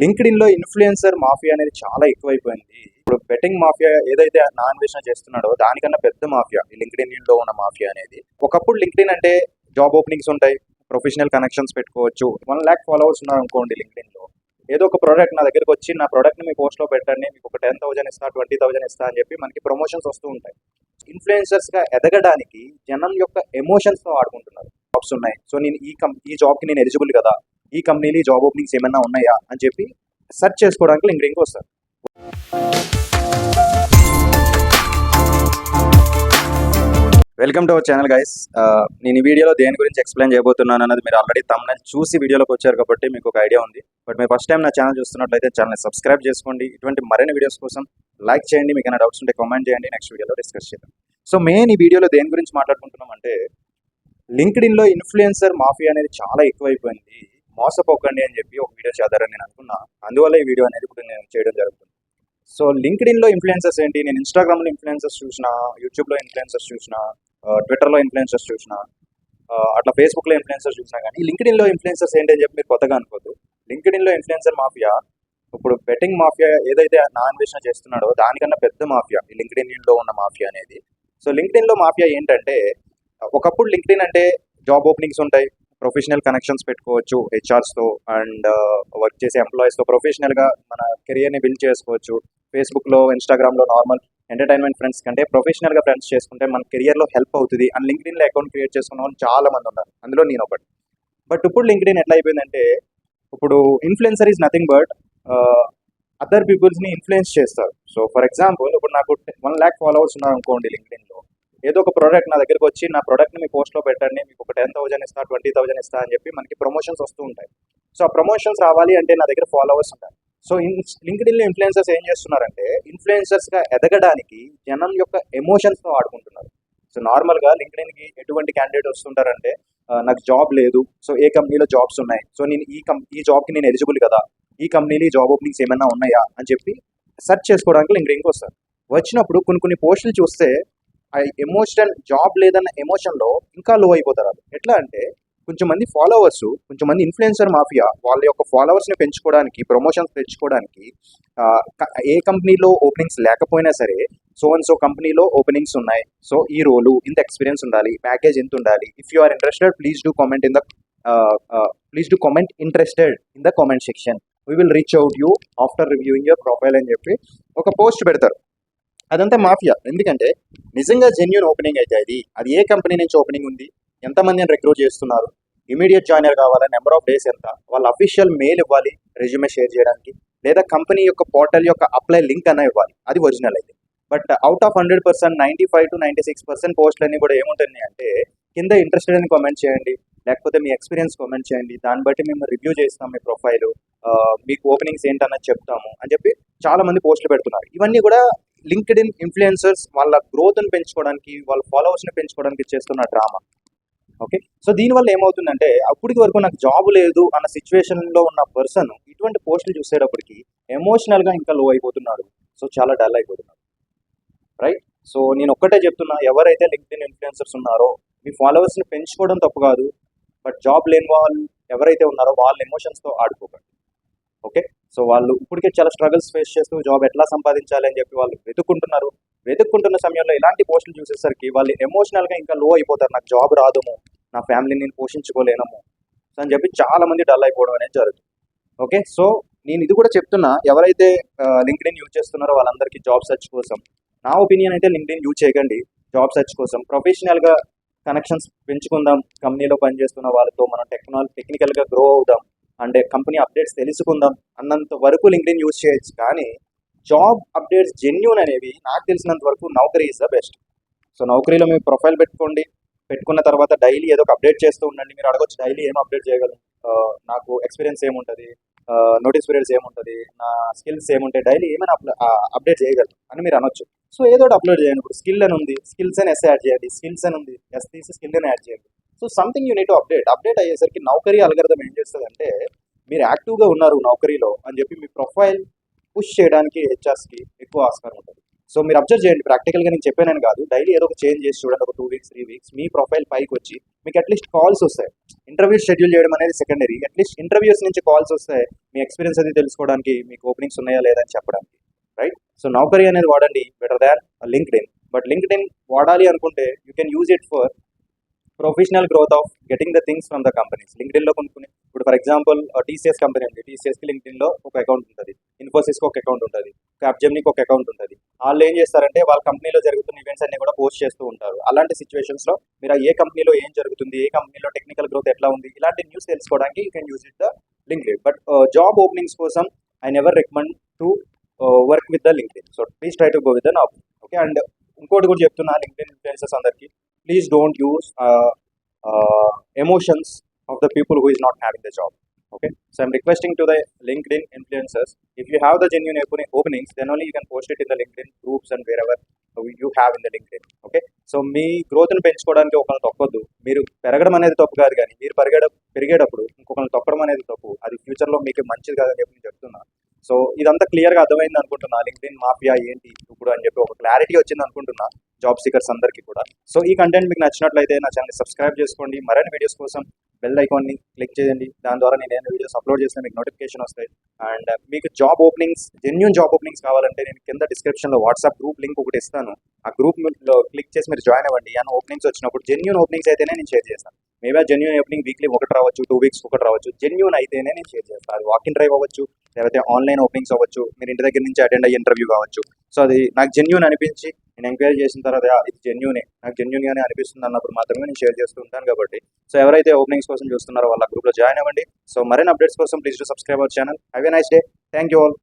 Linked ఇన్లో influencer mafia అనేది చాలా ఎక్కువైపోయింది. ఇప్పుడు బెట్టింగ్ మాఫియా ఏదైతే నా వేషణ చేస్తున్నాడో దానికన్నా పెద్ద మాఫియా ఈ లింక్డ్ ఇన్లో ఉన్న మాఫియా అనేది. ఒకప్పుడు లింక్డ్ ఇన్ అంటే జాబ్ ఓపెనింగ్స్ ఉంటాయి ప్రొఫెషనల్ కనెక్షన్స్ పెట్టుకోవచ్చు వన్ ల్యాక్ ఫాలోవర్స్ ఉన్నారు అనుకోండి లింక్డ్ ఇన్లో ఏదో ఒక ప్రోడక్ట్ నా దగ్గరకు వచ్చి నా ప్రోడక్ట్ని మీ పోస్ట్లో పెట్టండి మీకు ఒక టెన్ థౌసండ్ ఇస్తా ట్వంటీ థౌసండ్ ఇస్తా అని చెప్పి మనకి ప్రమోషన్స్ వస్తూ ఉంటాయి. ఇన్ఫ్లుయెన్సర్స్గా ఎదగడానికి జనం యొక్క ఎమోషన్స్తో ఆడుకుంటున్నారు. జాబ్స్ ఉన్నాయి. సో నేను ఈ కం ఈ జాబ్కి నేను ఎలిజిబుల్ కదా? ఈ కంపెనీలో జాబ్ ఓపెనింగ్స్ ఏమైనా ఉన్నాయా అని చెప్పి సెర్చ్ చేసుకోవడానికి లింక్ లింక్ వస్తారు welcome to our channel guys నేను ఈ వీడియోలో దేని గురించి ఎక్స్ప్లెయిన్ చేయబోతున్నాను అన్నది మీరు ఆల్రెడీ తమ్ముని చూసి వీడియోలోకి వచ్చారు కాబట్టి మీకు ఒక ఐడియా ఉంది. బట్ మీరు ఫస్ట్ టైం నా ఛానల్ చూస్తున్నట్లయితే ఛానల్ సబ్స్క్రైబ్ చేసుకోండి. ఇటువంటి మరిన్ని వీడియోస్ కోసం లైక్ చేయండి. మీకు ఏమైనా డౌట్స్ ఉంటే కామెంట్ చేయండి. నెక్స్ట్ వీడియోలో డిస్కస్ చేద్దాం. సో మెయిన్ ఈ వీడియోలో దేని గురించి మాట్లాడుకుంటున్నాం అంటే లింక్డ్ ఇన్లో ఇన్ఫ్లుయెన్సర్ మాఫియా అనేది చాలా ఎక్కువైపోయింది. మోసపోకండి అని చెప్పి ఒక వీడియో చేద్దారని నేను అనుకున్నా. అందువల్ల ఈ వీడియో అనేది ఇప్పుడు నేను చేయడం జరుగుతుంది. సో లింక్డ్ ఇన్లో ఏంటి? నేను ఇన్స్టాగ్రామ్లో ఇన్ఫ్లుయెన్సెస్ చూసిన యూట్యూబ్లో ఇన్ఫ్లుయెన్సెస్ చూసిన ట్విట్టర్లో ఇన్ఫ్లుయెన్సెస్ చూసిన అట్లా ఫేస్బుక్లో ఇన్ఫ్లుయెన్సెస్ చూసినా కానీ లింక్డ్ ఇన్లో ఇన్ఫ్లుయెన్సర్స్ ఏంటి అని చెప్పి మీరు కొత్తగా అనుకోద్దు. లింక్డ్ ఇన్లో ఇన్ఫ్లుయెన్సర్ మాఫియా. ఇప్పుడు బెట్టింగ్ మాఫియా ఏదైతే నా అన్వేషణ చేస్తున్నాడో దానికన్నా పెద్ద మాఫియా ఈ లింక్డ్ ఇన్లో ఉన్న మాఫియా అనేది. సో లింక్డ్ ఇన్లో మాఫియా ఏంటంటే ఒకప్పుడు లింక్డ్ ఇన్ అంటే జాబ్ ఓపెనింగ్స్ ఉంటాయి. ప్రొఫెషనల్ కనెక్షన్స్ పెట్టుకోవచ్చు హెచ్ఆర్స్తో అండ్ వర్క్ చేసే ఎంప్లాయీస్తో ప్రొఫెషనల్గా మన కెరియర్ని బిల్డ్ చేసుకోవచ్చు. ఫేస్బుక్లో ఇన్స్టాగ్రామ్లో నార్మల్ ఎంటర్టైన్మెంట్ ఫ్రెండ్స్ కంటే ప్రొఫెషనల్గా ఫ్రెండ్స్ చేసుకుంటే మన కెరియర్లో హెల్ప్ అవుతుంది. అండ్ లింక్డ్ ఇన్లో అకౌంట్ క్రియేట్ చేసుకున్న వాళ్ళు చాలా మంది ఉన్నారు. అందులో నేను ఒకటి. బట్ ఇప్పుడు లింక్డ్ ఇన్ ఎట్లా అయిపోయిందంటే ఇప్పుడు influencer is nothing but other పీపుల్స్ని influence చేస్తారు. సో ఫర్ ఎగ్జాంపుల్ ఇప్పుడు నాకు వన్ ల్యాక్ ఫాలోవర్స్ ఉన్నారు అనుకోండి లింక్డ్ ఇన్లో ఏదో ఒక ప్రోడక్ట్ నా దగ్గరకు వచ్చి నా ప్రోడక్ట్ని మీ పోస్ట్లో పెట్టండి మీకు ఒక టెన్ థౌసండ్ ఇస్తా ట్వంటీ థౌసండ్ ఇస్తా అని చెప్పి మనకి ప్రమోషన్స్ వస్తూ ఉంటాయి. సో ఆ ప్రమోషన్స్ రావాలి అంటే నా దగ్గర ఫాలోవర్స్ ఉంటాయి సో ఇన్ లింక్డ్ ఇన్లో ఇన్ఫ్లుయెన్సర్స్ ఏం చేస్తున్నారంటే ఇన్ఫ్లుయెన్సర్స్గా ఎదగడానికి జనం యొక్క ఎమోషన్స్ను ఆడుకుంటున్నారు సో నార్మల్గా లింక్డ్ ఇన్కి ఎటువంటి క్యాండిడేట్ వస్తుంటారంటే నాకు జాబ్ లేదు. సో ఏ కంపెనీలో జాబ్స్ ఉన్నాయి? సో నేను ఈ కం ఈ జాబ్కి నేను ఎలిజిబుల్ కదా? ఈ కంపెనీలో జాబ్ ఓపెనింగ్స్ ఏమైనా ఉన్నాయా? అని చెప్పి సెర్చ్ చేసుకోవడానికి లింక్డ్ ఇంకొస్తారు వస్తారు. వచ్చినప్పుడు కొన్ని కొన్ని పోస్టులు చూస్తే ఆ ఎమోషన్ జాబ్ లేదన్న ఎమోషన్లో ఇంకా లో అయిపోతారు వాళ్ళు ఎట్లా అంటే కొంచెం మంది ఫాలోవర్స్ కొంచెం మంది ఇన్ఫ్లుయెన్సర్ మాఫియా వాళ్ళ యొక్క ఫాలోవర్స్ని పెంచుకోవడానికి ప్రమోషన్స్ తెచ్చుకోవడానికి ఏ కంపెనీలో ఓపెనింగ్స్ లేకపోయినా సరే సో అండ్ సో కంపెనీలో ఓపెనింగ్స్ ఉన్నాయి. సో ఈ రోలు ఇంత ఎక్స్పీరియన్స్ ఉండాలి ప్యాకేజ్ ఎంత ఉండాలి. If you are interested please do comment in the please do comment interested in the comment section we will reach out you after reviewing your profile అని చెప్పి ఒక post పెడతారు. అదంతా మాఫియా. ఎందుకంటే నిజంగా జెన్యున్ ఓపెనింగ్ అయితే అది. అది ఏ కంపెనీ నుంచి ఓపెనింగ్ ఉంది? ఎంతమందిని రిక్రూట్ చేస్తున్నారు? ఇమీడియట్ జాయినర్ కావాలా? నెంబర్ ఆఫ్ డేస్ ఎంత? వాళ్ళ అఫీషియల్ మెయిల్ ఇవ్వాలి రెజ్యూమే షేర్ చేయడానికి. లేదా కంపెనీ యొక్క పోర్టల్ యొక్క అప్లై లింక్ అన్న ఇవ్వాలి. అది ఒరిజినల్ అయితే. But out of hundred percent ninety five to ninety six percent పోస్టులన్నీ కూడా ఏముంటుంది అంటే కింద ఇంట్రెస్టెడ్ అని కామెంట్ చేయండి. లేకపోతే మీ ఎక్స్పీరియన్స్ కామెంట్ చేయండి. దాన్ని బట్టి మేము రివ్యూ చేస్తాం మీ ప్రొఫైల్ మీకు ఓపెనింగ్స్ ఏంటన్నది చెప్తాము అని చెప్పి చాలా మంది పోస్టులు పెడుతున్నారు. ఇవన్నీ కూడా లింక్డ్ ఇన్ ఇన్ఫ్లుయెన్సర్స్ వాళ్ళ గ్రోత్ని పెంచుకోవడానికి వాళ్ళ ఫాలోవర్స్ని పెంచుకోవడానికి చేస్తున్న డ్రామా ఓకే సో దీనివల్ల ఏమవుతుందంటే అప్పటికి వరకు నాకు జాబ్ లేదు అన్న సిచ్యువేషన్లో ఉన్న పర్సన్ ఇటువంటి పోస్టులు చూసేటప్పటికి ఎమోషనల్గా ఇంకా లో అయిపోతున్నాడు. సో చాలా డల్ అయిపోతున్నాడు. రైట్ సో నేను ఒక్కటే చెప్తున్నా ఎవరైతే లింక్డ్ ఇన్ ఇన్ఫ్లుయెన్సర్స్ ఉన్నారో మీ ఫాలోవర్స్ని పెంచుకోవడం తప్పు కాదు. బట్ జాబ్ లేని వాళ్ళు ఎవరైతే ఉన్నారో వాళ్ళ ఎమోషన్స్తో ఆడుకోకండి. ఓకే సో వాళ్ళు ఇప్పటికే చాలా స్ట్రగుల్స్ ఫేస్ చేస్తూ జాబ్ ఎట్లా సంపాదించాలి అని చెప్పి వాళ్ళు వెతుక్కుంటున్నారు. వెతుక్కుంటున్న సమయంలో ఇలాంటి పోస్టులు చూసేసరికి వాళ్ళు ఎమోషనల్గా ఇంకా లో అయిపోతారు. నాకు జాబ్ రాదము నా ఫ్యామిలీని నేను పోషించుకోలేనము సో అని చెప్పి చాలా మంది డల్ అయిపోవడం అనేది జరుగుతుంది. ఓకే సో నేను ఇది కూడా చెప్తున్నా ఎవరైతే లింక్డ్ ఇన్ యూజ్ చేస్తున్నారో వాళ్ళందరికీ జాబ్ సెర్చ్ కోసం నా ఒపీనియన్ అయితే లింక్డ్ ఇన్ యూజ్ చేయకండి జాబ్ సెర్చ్ కోసం. ప్రొఫెషనల్గా కనెక్షన్స్ పెంచుకుందాం. కంపెనీలో పనిచేస్తున్న వాళ్ళతో మనం టెక్నాలజీ టెక్నికల్గా గ్రో అవుదాం. అంటే కంపెనీ అప్డేట్స్ తెలుసుకుందాం అన్నంత వరకు లింక్డ్ఇన్ యూజ్ చేయొచ్చు. కానీ జాబ్ అప్డేట్స్ జెన్యున్ అనేవి నాకు తెలిసినంత వరకు Naukri is the best. So నౌకరీలో మీరు ప్రొఫైల్ పెట్టుకోండి. పెట్టుకున్న తర్వాత డైలీ ఏదో ఒక అప్డేట్ చేస్తూ ఉండండి. మీరు అడగొచ్చు డైలీ ఏం అప్డేట్ చేయగలను. నాకు ఎక్స్పీరియన్స్ ఏముంటుంది? నోటీస్ పీరియడ్స్ ఏముంటుంది? నా స్కిల్స్ ఏముంటాయి? డైలీ ఏమైనా అప్డేట్ చేయగలరు అని మీరు అనొచ్చు. సో ఏదో ఒకటి అప్లోడ్ చేయండి. ఇప్పుడు స్కిల్ అని ఉంది. స్కిల్స్ అని ఎస్ యాడ్ చేయండి. స్కిల్స్ అని ఉంది. ఎస్ తీసి స్కిల్ అని యాడ్ చేయండి. So something unit update update అయ్యేసరికి నౌకరీ అల్గర్థం ఏం చేస్తుంది అంటే మీరు యాక్టివ్గా ఉన్నారు నౌకరీలో అని చెప్పి మీ ప్రొఫైల్ పుష్ చేయడానికి హెచ్ఆర్స్కి ఎక్కువ ఆస్కారం ఉంటుంది. సో మీరు అబ్జర్వ్ చేయండి. ప్రాక్టికల్గా నేను చెప్పానని కాదు. డైలీ ఏదో ఒక చేంజ్ చేసి చూడండి. ఒక టూ వీక్స్ త్రీ వీక్స్ మీ ప్రొఫైల్ పైకి వచ్చి మీకు అట్లీస్ట్ కాల్స్ వస్తాయి. ఇంటర్వ్యూ షెడ్యూల్ చేయడం అనేది సెకండరీ అట్లీస్ట్ ఇంటర్వ్యూస్ నుంచి కాల్స్ వస్తాయి. మీ ఎక్స్పీరియన్స్ అది తెలుసుకోవడానికి మీకు ఓపెనింగ్స్ ఉన్నాయా లేదా అని చెప్పడానికి. రైట్ సో నౌకరీ అనేది వాడండి. Better than LinkedIn but LinkedIn వాడాలి అనుకుంటే you can use it for professional growth of getting the things from the companies linked ఇన్లో కొనుక్కుని ఇప్పుడు ఫర్ ఎగ్జాంపుల్ టీసీఎస్ కంపెనీ ఉంది. టీసీఎస్కి లింక్డ్ ఇన్లో ఒక అకౌంట్ ఉంటుంది. ఇన్ఫోసిస్కి ఒక అకౌంట్ ఉంటుంది. క్యాప్జెమ్నికి ఒక అకౌంట్ ఉంటుంది. వాళ్ళు ఏం చేస్తారంటే వాళ్ళ కంపెనీలో జరుగుతున్న ఈవెంట్స్ అన్ని కూడా పోస్ట్ చేస్తూ ఉంటారు. అలాంటి సిచ్యువేషన్స్లో మీరు ఏ కంపెనీలో ఏం జరుగుతుంది ఏ కంపెనీలో టెక్నికల్ గ్రోత్ ఎట్లా ఉంది ఇలాంటి న్యూస్ తెలుసుకోవడానికి you can use it the link but job openings కోసం I never recommend to work with the link so please try to go with the okay and ఇంకోటి కూడా చెప్తున్నా లింక్ ఇన్ఫ్లుయెన్సెస్ అందరికీ. Please don't use emotions of the people who is not having the job okay? So i'm requesting to the linkedin influencers if you have the genuine opening, openings then only you can post it in the linkedin groups and wherever have in the link in okay so మీ గ్రోత్ని పెంచుకోవడానికి ఒకరిని తప్పొద్దు. మీరు పెరగడం అనేది తప్పు కాదు కానీ మీరు పెరిగేట పెరిగేటప్పుడు ఇంకొకరిని తొక్కడం అనేది తప్పు. అది ఫ్యూచర్లో మీకు మంచిది కాదని చెప్పి నేను చెప్తున్నా. సో ఇదంతా క్లియర్గా అర్థమైంది అనుకుంటున్నా. లింక్డ్ఇన్ మాఫియా ఏంటి? ఇప్పుడు అని చెప్పి ఒక క్లారిటీ వచ్చింది అనుకుంటున్నా జాబ్ సీకర్స్ అందరికీ కూడా. సో ఈ కంటెంట్ మీకు నచ్చినట్లయితే నా ఛానల్ సబ్స్క్రైబ్ చేసుకోండి. మరిన్ని వీడియోస్ కోసం బెల్ ఐకాన్ని క్లిక్ చేయండి. దాని ద్వారా నేను ఏదైనా వీడియోస్ అప్లోడ్ చేస్తే మీకు నోటిఫికేషన్ వస్తాయి. అండ్ uh, మీకు job openings genuine job openings కావాలంటే నేను కింద డిస్క్రిప్షన్లో వాట్సాప్ గ్రూప్ లింక్ ఒకటి ఇస్తాను. ఆ గ్రూప్లో క్లిక్ చేసి మీరు జాయిన్ అవ్వండి. అండ్ ఓపెనింగ్స్ వచ్చినప్పుడు జెన్యున్ ఓపెనింగ్స్ అయితేనే నేను షేర్ చేస్తాను. మేబీ ఆ జెన్యున్ ఓపెనింగ్ వీక్లీ ఒకటి రావచ్చు టూ వీక్స్ ఒకటి రావచ్చు. జెన్యున్ అయితేనే నేను షేర్ చేస్తాను. అది వాకింగ్ డ్రైవ్ అవ్వచ్చు లేకపోతే ఆన్లైన్ ఓపెనింగ్స్ అవ్వచ్చు. మీరు ఇంటి దగ్గర నుంచి అటెండ్ అయ్యే ఇంటర్వ్యూ కావచ్చు. సో అది నాకు జెన్యున్ అనిపించి నేను ఎంక్వైరీ చేసిన తర్వాత ఇది జెన్యునే నాకు జెన్యున్గానే అనిపిస్తుంది అన్నప్పుడు మాత్రమే నేను షేర్ చేస్తూ ఉంటాను కాబట్టి. సో ఎవరైతే ఓపెనింగ్స్ కోసం చూస్తున్నారో వాళ్ళ గ్రూప్లో జాయిన్ అవ్వండి. సో మరిన్ని అప్డేట్స్ కోసం please to subscribe our channel have a nice day thank you all